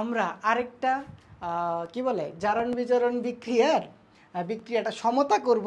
আমরা আরেকটা কি বলে, জারণ বিজারণ বিক্রিয়ার বিক্রিয়াটা সমতা করব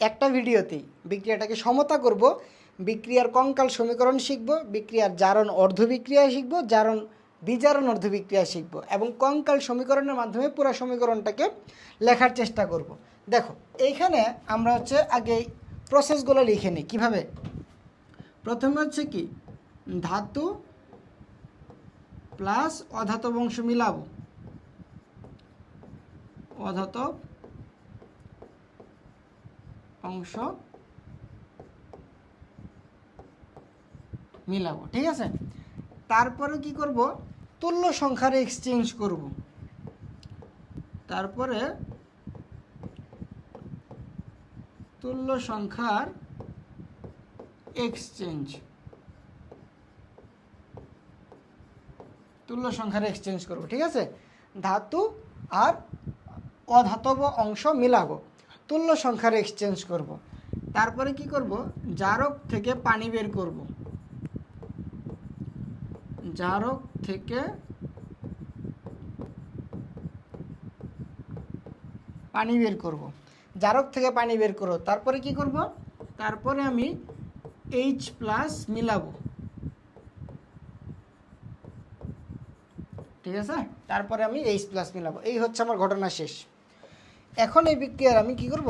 একটা ভিডিওতেই। বিক্রিয়াটাকে সমতা করব, বিক্রিয়ার কঙ্কাল সমীকরণ শিখব, বিক্রিয়ার জারণ অর্ধ বিক্রিয়া শিখব, জারণ বিজারণ অর্ধ বিক্রিয়া শিখব এবং কঙ্কাল সমীকরণের মাধ্যমে পুরো সমীকরণটাকে লেখার চেষ্টা করব। দেখো, এইখানে আমরা হচ্ছে আগে প্রসেসগুলো লিখে নিই। কীভাবে? প্রথমে হচ্ছে কি, ধাতু প্লাস অধাতব অংশ মিলাবো। অধাতব অংশ মিলাবো, ঠিক আছে? তারপরে কি করব? তুল্য সংখ্যার এক্সচেঞ্জ করব। তারপরে তুল্য সংখ্যার এক্সচেঞ্জ তুল্য সংখ্যার এক্সচেঞ্জ করব, ঠিক আছে? ধাতু আর অধাতব অংশ মিলাবো, তুল্য সংখ্যার এক্সচেঞ্জ করব। তারপরে কি করব? জারক থেকে পানি বের করব। জারক থেকে পানি বের করব। জারক থেকে পানি বের করব তারপরে কি করব? তারপরে আমি এইচ প্লাস মিলাবো ঠিক আছে? তারপরে আমি এইচ প্লাস মিলাবো। এই হচ্ছে আমার ঘটনা শেষ। এখন এই বিক্রিয়ার আমি কি করব?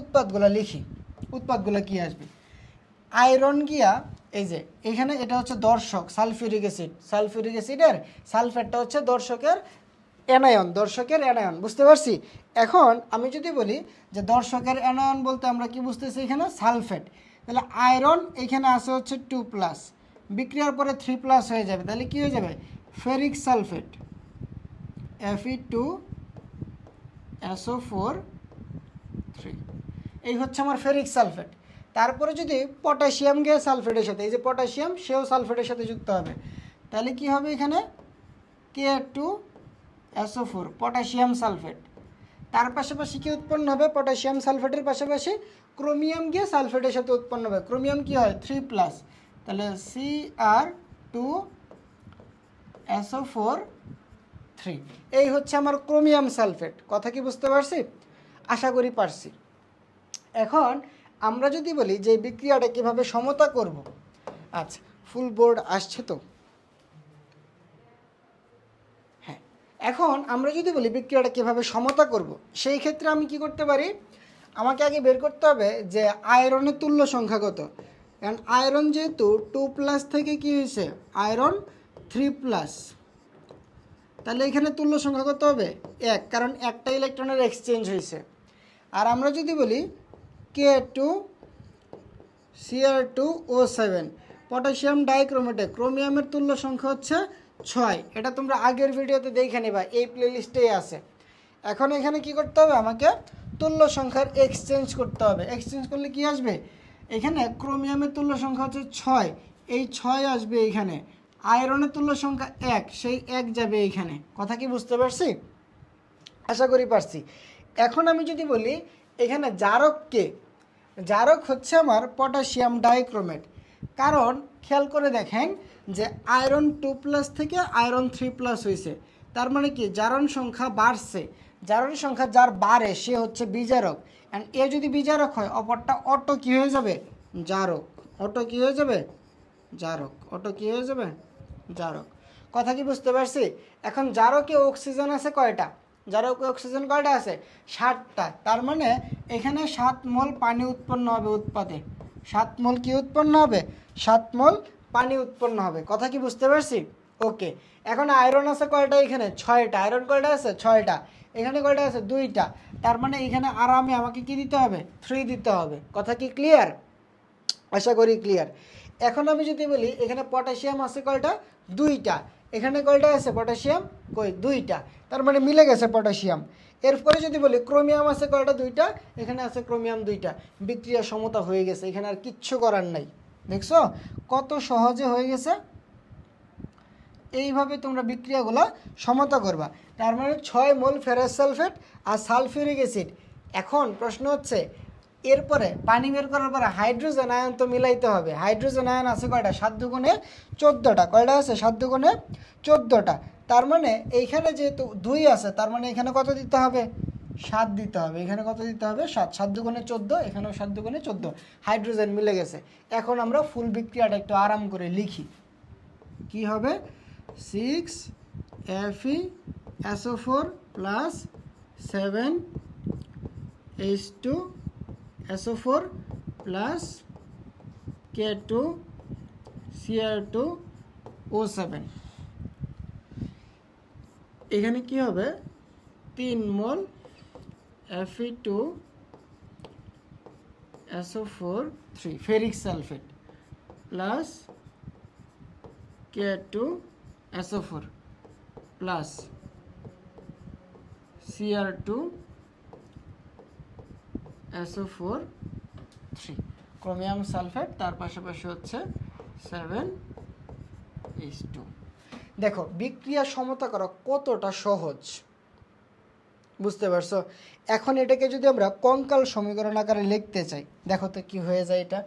উৎপাদগুলো লিখি। উৎপাদগুলো কি আসবে? আয়রন গিয়া, এই যে, এখানে এটা হচ্ছে দর্শক, সালফিউরিক অ্যাসিড। সালফিউরিক অ্যাসিডের সালফেটটা হচ্ছে দর্শকের অ্যানায়ন দর্শকের অ্যানায়ন বুঝতে পারছি? এখন আমি যদি বলি যে দর্শকের অ্যানায়ন বলতে আমরা কি বুঝতেছি এখানে? সালফেট। তাহলে আয়রন এখানে আছে হচ্ছে টু প্লাস বিক্রিয়ার পরে থ্রি প্লাস হয়ে যাবে। তাহলে কি হয়ে যাবে? Ferric sulphate FE two SO four এই হচ্ছে আমার ফেরিক সালফেট তারপরে যদি পটাশিয়াম গিয়ে সালফেটের সাথে, এই যে পটাশিয়াম সেও সালফেটের সাথে যুক্ত হবে। তাহলে কি হবে এখানে? K two SO four potassium sulphate তার পাশাপাশি কি উৎপন্ন হবে? পটাশিয়াম সালফেটের পাশাপাশি ক্রোমিয়াম গিয়ে সালফেটের সাথে উৎপন্ন হবে। ক্রোমিয়াম কি হয়? থ্রি প্লাস তাহলে C R two SO four three. এই হচ্ছে আমার ক্রোমিয়াম সালফেট। কথা কি বুঝতে পারছি? আশা করি পারছি। এখন আমরা যদি বলি যে বিক্রিয়াটা কীভাবে সমতা করব। আচ্ছা ফুল বোর্ড আসছে তো? হ্যাঁ এখন আমরা যদি বলি বিক্রিয়াটা কীভাবে সমতা করব, সেই ক্ষেত্রে আমি কি করতে পারি? আমাকে আগে বের করতে হবে যে আয়রনের তুল্য সংখ্যা কত। কারণ আয়রন যেহেতু টু প্লাস থেকে কি হয়েছে? Iron three plus. তাহলে এখানে তুল্য সংখ্যা কত হবে? এক, কারণ একটা ইলেকট্রনের এক্সচেঞ্জ হয়েছে। আর আমরা যদি বলি K two CR two O seven potassium ডাইক্রোমেটে ক্রোমিয়ামের তুল্য সংখ্যা হচ্ছে ছয়। এটা তোমরা আগের ভিডিওতে দেখে নিবা, এই প্লেলিস্টেই আছে। এখন এখানে কি করতে হবে? আমাকে তুল্য সংখ্যার এক্সচেঞ্জ করতে হবে। এক্সচেঞ্জ করলে কি আসবে? এখানে ক্রোমিয়ামের তুল্য সংখ্যা হচ্ছে ছয়। এই ছয় আসবে এইখানে আয়রনের তুল্য সংখ্যা এক, সেই এক যাবে এইখানে কথা কি বুঝতে পারছি? আশা করি পারছি। এখন আমি যদি বলি, এখানে জারককে, জারক হচ্ছে আমার পটাশিয়াম ডাইক্রোমেট। কারণ খেয়াল করে দেখেন যে আয়রন টু প্লাস থেকে আয়রন থ্রি প্লাস হয়েছে। তার মানে কি? জারণ সংখ্যা বাড়ছে। জারণ সংখ্যা যার বাড়ে, সে হচ্ছে বিজারক। অ্যান্ড এ যদি বিজারক হয়, অপরটা অটো কি হয়ে যাবে? জারক। অটো কি হয়ে যাবে? জারক। অটো কি হয়ে যাবে? জারক। কথা কি বুঝতে পারছি? এখন জারকে অক্সিজেন আছে কয়টা? জারকে অক্সিজেন কয়টা আছে? ষাটটা তার মানে এখানে সাত মোল পানি উৎপন্ন হবে উৎপাদে সাত মোল কি উৎপন্ন হবে? সাত মোল পানি উৎপন্ন হবে। কথা কি বুঝতে পারছি? ওকে। এখন আয়রন আছে কয়টা এখানে? ছয়টা। আয়রন কয়টা আছে? ছয়টা। এখানে কয়টা আছে? দুইটা। তার মানে এখানে আরামে আমাকে কি দিতে হবে? থ্রি দিতে হবে। কথা কি ক্লিয়ার আশা করি ক্লিয়ার এখন আমি যদি বলি, এখানে পটাশিয়াম আছে কয়টা? দুইটা। এখানে কয়টা আছে? পটাশিয়াম কই? দুইটা। তার মানে মিলে গেছে পটাশিয়াম। এরপরে যদি বলি, ক্রোমিয়াম আছে কয়টা? দুইটা। এখানে আছে ক্রোমিয়াম দুইটা। বিক্রিয়া সমতা হয়ে গেছে। এখানে আর কিচ্ছু করার নাই। দেখছ? কত সহজে হয়ে গেছে? এইভাবে তোমরা বিক্রিয়াগুলো সমতা করবা। তার মানে ছয় মোল ফেরাস সালফেট আর সালফিউরিক অ্যাসিড। এখন প্রশ্ন হচ্ছে এরপরে পানি বের করার পরে হাইড্রোজেন আয়ন তো মিলাইতে হবে। হাইড্রোজেন আয়ন আছে কয়টা? সাত দুগুণে চোদ্দোটা। কয়টা আছে? সাত দুগুণে চোদ্দোটা। তার মানে এইখানে যেহেতু দুই আছে, তার মানে এখানে কত দিতে হবে? সাত দিতে হবে। এখানে কত দিতে হবে? সাত। সাত দুগুণে চোদ্দ, এখানেও সাত দুগুণে চোদ্দ। হাইড্রোজেন মিলে গেছে। এখন আমরা ফুল বিক্রিয়াটা একটু আরাম করে লিখি। কি হবে? Six FE SO four plus seven H two SO four plus K two CR two O seven এখানে কি হবে? তিন mole FE two SO four three ferric sulphate plus K two SO four plus CR two SO four three chromium sulphate, তার পাশাপাশি হচ্ছে seven H two দেখো, বিক্রিয়া সমতা করা কতটা সহজ? বুঝতে পারছ? এখন এটাকে যদি আমরা কঙ্কাল সমীকরণ আকারে লিখতে চাই, দেখো তো কি হয়ে যায় এটা।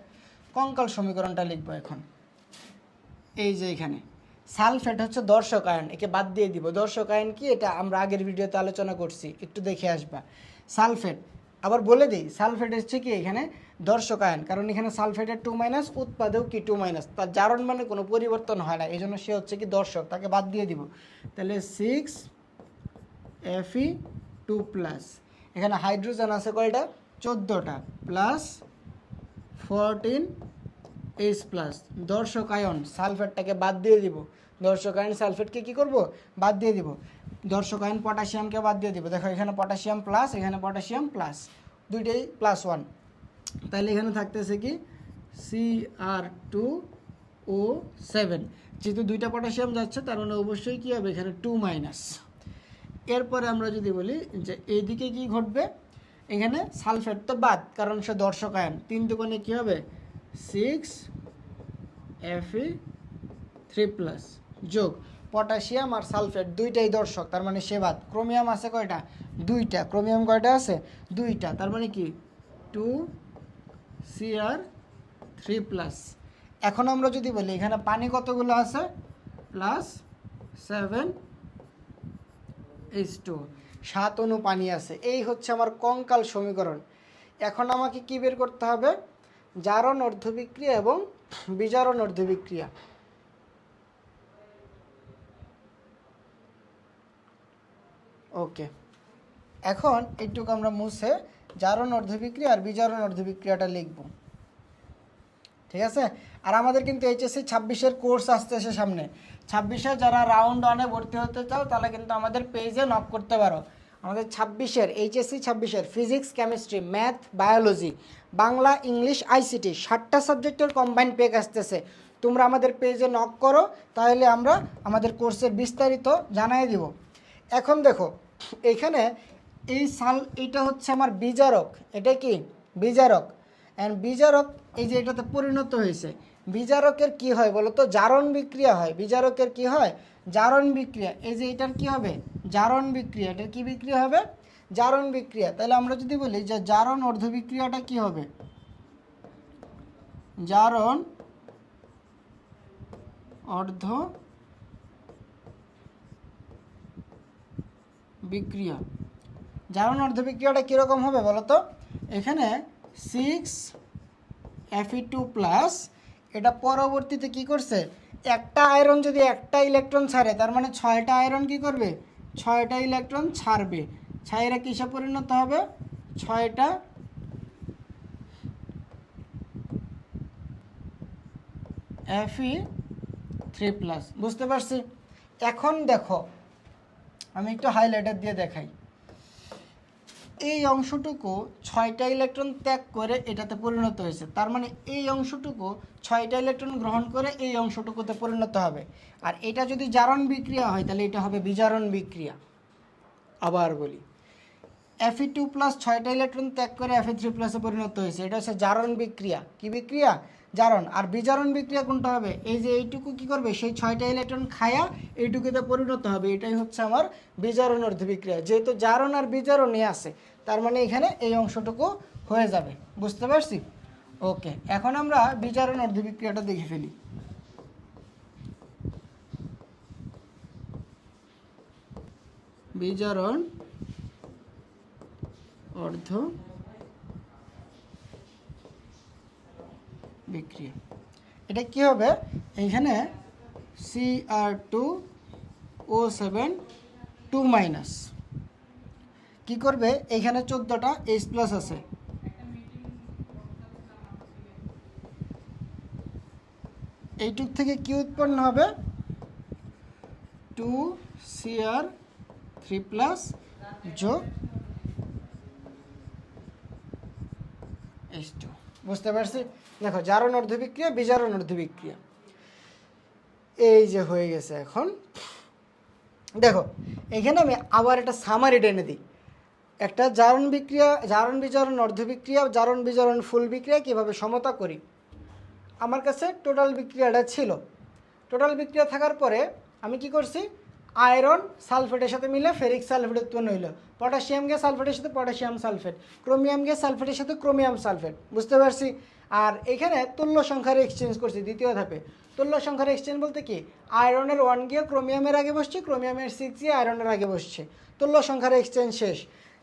কঙ্কাল সমীকরণটা লিখব এখন। এই যে এখানে। সালফেট হচ্ছে দর্শক আয়ন, একে বাদ দিয়ে দিব। দর্শক আয়ন কি? এটা আমরা আগের ভিডিওতে আলোচনা করছি, একটু দেখে আসবা। সালফেট আবার বলে দিই সালফেট হচ্ছে কি এখানে দর্শক আয়ন, কারণ এখানে সালফেটের টু মাইনাস উৎপাদেও কি টু মাইনাস তার জারণ মানে কোনো পরিবর্তন হয় না এই জন্য সে হচ্ছে কি দর্শক, তাকে বাদ দিয়ে দিব। তাহলে সিক্স এফি টু প্লাস এখানে হাইড্রোজেন আছে কয়টা? চোদ্দোটা প্লাস ফোরটিন এইচ প্লাস দর্শক আয়ন, সালফেটটাকে বাদ দিয়ে দিব। দর্শক আয়ন, সালফেটকে কি করব? বাদ দিয়ে দিব। দর্শক আয়ন পটাশিয়ামকে বাদ দিয়ে দিব। দেখো, এখানে পটাশিয়াম প্লাস এখানে পটাশিয়াম প্লাস দুইটাই প্লাস ওয়ান তাহলে এখানে থাকতেছে কি? C R two O seven যেহেতু দুইটা পটাশিয়াম যাচ্ছে, তার মানে অবশ্যই কী হবে? এখানে টু মাইনাস এরপরে আমরা যদি বলি যে এইদিকে কি ঘটবে? এখানে সালফেট তো বাদ, কারণ সে দর্শক আয়ন। তিন দুগুণে কী হবে? সিক্স এফি থ্রি প্লাস যোগ। পটাশিয়াম আর সালফেট দুইটাই দর্শক, তার মানে সে বাদ। ক্রোমিয়াম আছে কয়টা? দুইটা। ক্রোমিয়াম কয়টা আছে? দুইটা। তার মানে কি? Two CR three plus. এখন আমরা যদি বলি, এখানে পানি কতগুলো আছে? Plus seven H two. সাত অণু পানি আছে। এই হচ্ছে আমার কঙ্কাল সমীকরণ। এখন আমাকে কি বের করতে হবে? জারণ অর্ধবিক্রিয়া এবং বিজারণ অর্ধবিক্রিয়া। ওকে এখন একটুকু আমরা মুছে জারণ অর্ধবিক্রিয়া আর বিজারণ অর্ধবিক্রিয়াটা লিখব। ঠিক আছে? আর আমাদের কিন্তু এইচএসসি ছাব্বিশের কোর্স আসতেছে সামনে। ছাব্বিশে যারা রাউন্ড ওয়ানে ভর্তি হতে চাও, তাহলে কিন্তু আমাদের পেজে নক করতে পারো। আমাদের ছাব্বিশের, এইচএসসি ছাব্বিশের physics chemistry math biology Bangla, English ICT ষাটটা সাবজেক্টের কম্বাইন পেক আসতেছে। তোমরা আমাদের পেজে নক করো, তাহলে আমরা আমাদের কোর্সের বিস্তারিত জানাই দিব। এখন দেখো এখানে এই সাল, এটা হচ্ছে আমার বিজারক। এটা কি? বিজারক। অ্যান্ড বিজারক, এই যে এটাতে পরিণত হয়েছে। বিজারকের কি হয় বলো তো জারণ বিক্রিয়া হয়। বিজারকের কি হয়? জারণ বিক্রিয়া। এই যে এটার কি হবে? জারণ বিক্রিয়া। এটার কি বিক্রিয়া হবে? জারণ বিক্রিয়া। তাহলে আমরা যদি বলি যে জারণ অর্ধ বিক্রিয়াটা কি হবে? জারণ অর্ধ বিক্রিয়া। জারণ অর্ধ বিক্রিয়াটা কীরকম হবে বলো তো এখানে সিক্স এফি টু প্লাস এটা পরবর্তীতে কি করছে? একটা আয়রন যদি একটা ইলেকট্রন ছাড়ে, তার মানে ছয়টা আয়রন কি করবে? ছয়টা ইলেকট্রন ছাড়বে। ছাইরা কিসে পরিণত হবে? ছয়টা এফি থ্রি প্লাস বুঝতে পারছি? এখন দেখো আমি একটু হাইলাইটার দিয়ে দেখাই। এই অংশটুকু ছয়টা ইলেকট্রন ত্যাগ করে এটাতে পরিণত হয়েছে। তার মানে এই অংশটুকু ছয়টা ইলেকট্রন গ্রহণ করে এই অংশটুকুতে পরিণত হবে। আর এটা যদি জারণ বিক্রিয়া হয়, তাহলে এটা হবে বিজারণ বিক্রিয়া। আবার বলি এফি টু প্লাস ছয়টা ইলেকট্রন ত্যাগ করে এফি থ্রি প্লাসে পরিণত হয়েছে। এটা হচ্ছে জারণ বিক্রিয়া। কি বিক্রিয়া? জারণ। আর বিজারণ বিক্রিয়া কোনটা হবে? এই যে এইটুকু কি করবে? সেই ছয়টা ইলেকট্রন খায়া এইটুকুতে পরিণত হবে। এটাই হচ্ছে আমার বিজারণ অর্ধ বিক্রিয়া। যেহেতু জারণ আর বিজারণই আছে, তার মানে এখানে এই অংশটুকু হয়ে যাবে। বুঝতে পারছি? ওকে, এখন আমরা বিজারণ অর্ধ বিক্রিয়াটা দেখে ফেলি। বিজারণ অর্ধ বিক্রিয়া। এটা কি হবে? এইখানে C R two O seven two minus কি করবে? এইখানে চোদ্দোটা এইচ প্লাস আছে। এইটুক থেকে কি উৎপন্ন হবে? টু সিআর থ্রি প্লাস যোগ এইচ টু বুঝতে পারছি? দেখো, জারণ অর্ধ বিক্রিয়া, বিজারণ অর্ধ বিক্রিয়া। এই যে হয়ে গেছে এখন। দেখো, এখানে আমি আবার একটা সামারি টেনে দিই। একটা জারণ বিক্রিয়া, জারণ বিজারণ অর্ধ বিক্রিয়া, জারণ বিজারণ ফুল বিক্রিয়া কীভাবে সমতা করি? আমার কাছে টোটাল বিক্রিয়াটা ছিল। টোটাল বিক্রিয়া থাকার পরে আমি কি করছি? আয়রন সালফেটের সাথে মিলে ফেরিক সালফেট উৎপন্ন হইল। পটাশিয়াম গ্যাস সালফেটের সাথে পটাশিয়াম সালফেট। ক্রোমিয়াম গ্যাস সালফেটের সাথে ক্রোমিয়াম সালফেট। বুঝতে পারছি? আর এখানে তুল্য সংখ্যার এক্সচেঞ্জ করছি দ্বিতীয় ধাপে। তুল্য সংখ্যার এক্সচেঞ্জ বলতে কি? আয়রনের ওয়ান গিয়ে ক্রোমিয়ামের আগে বসছে, ক্রোমিয়ামের সিক্স গিয়ে আয়রনের আগে বসছে। তুল্য সংখ্যার এক্সচেঞ্জ শেষ।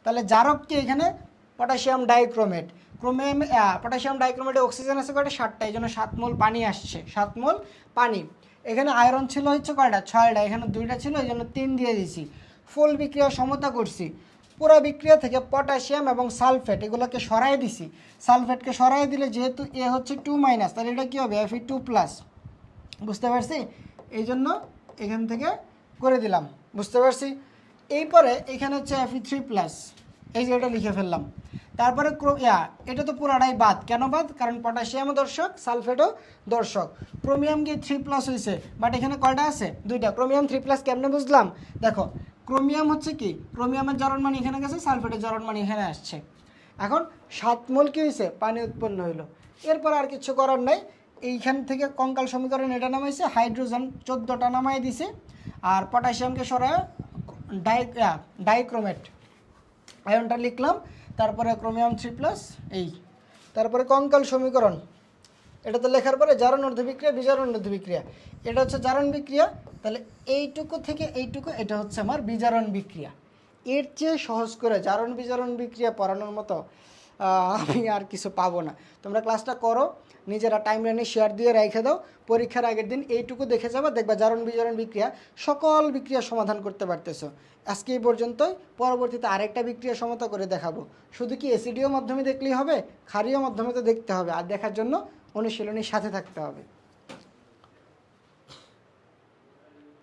তাহলে জারক কি এখানে? Potassium dichromate. ক্রোমিয়াম পটাশিয়াম ডাইক্রোমেটে অক্সিজেন আছে কয়টা? সাতটা। এই জন্য সাত মোল পানি আসছে। সাত মোল পানি। এখানে আয়রন ছিল হচ্ছে কয়টা? ছয়টা। এখানে দুইটা ছিল, এই জন্য তিন দিয়ে দিছি। ফুল বিক্রিয়া সমতা করছি। পুরো বিক্রিয়া থেকে পটাশিয়াম এবং সালফেট, এগুলোকে সরাই দিছি। সালফেটকে সরাই দিলে যেহেতু এ হচ্ছে টু মাইনাস তাহলে এটা কী হবে? এফি টু প্লাস বুঝতে পারছি? এই জন্য এখান থেকে করে দিলাম। বুঝতে পারছি? এরপরে এখানে হচ্ছে এফি থ্রি প্লাস এই যে এটা লিখে ফেললাম। তারপরে ক্রো ইয়া, এটা তো পুরাটাই বাদ। কেন বাদ? কারণ পটাশিয়ামও দর্শক, সালফেটও দর্শক। ক্রোমিয়াম গিয়ে থ্রি প্লাস হয়েছে বাট এখানে কয়টা আছে? দুইটা। ক্রোমিয়াম থ্রি প্লাস কেমনে বুঝলাম? দেখো, ক্রোমিয়াম হচ্ছে কি? ক্রোমিয়ামের জারণ মানে এখানে গেছে, সালফেটের জারণ মানে এখানে আসছে। এখন সাত মোল কি হয়েছে পানি উৎপন্ন হইল। এরপর আর কিছু করার নাই। এইখান থেকে কঙ্কাল সমীকরণ এটা নামাইছে, হাইড্রোজেন চোদ্দোটা নামাই দিছে। আর পটাশিয়ামকে সরায় ডাই ডাইক্রোমেট। আয়নটা লিখলাম। তারপরে ক্রোমিয়াম থ্রি প্লাস, এই। তারপরে কঙ্কাল সমীকরণ। এটা তো লেখার পরে জারণ অর্ধ বিক্রিয়া, বিজারণ অর্ধ বিক্রিয়া। এটা হচ্ছে জারণ বিক্রিয়া, তাহলে এইটুকু থেকে এইটুকু, এটা হচ্ছে আমার বিজারণ বিক্রিয়া। এর চেয়ে সহজ করে জারণ বিজারণ বিক্রিয়া পড়ানোর মতো আমি আর কিছু পাবো না। তোমরা ক্লাসটা করো, নিজেরা টাইম লাইনে শেয়ার দিয়ে রেখে দাও। পরীক্ষার আগের দিন এইটুকু দেখে যাব, দেখবা জারণ বিজারণ বিক্রিয়া, সকল বিক্রিয়া সমাধান করতে পারতেছো। আজকে এই পর্যন্তই, পরবর্তীতে আরেকটা বিক্রিয়া সমতা করে দেখাবো। শুধু কি এসিডিও মাধ্যমে দেখলেই হবে খারিও মাধ্যমে তো দেখতে হবে। আর দেখার জন্য অনুশীলনীর সাথে থাকতে হবে।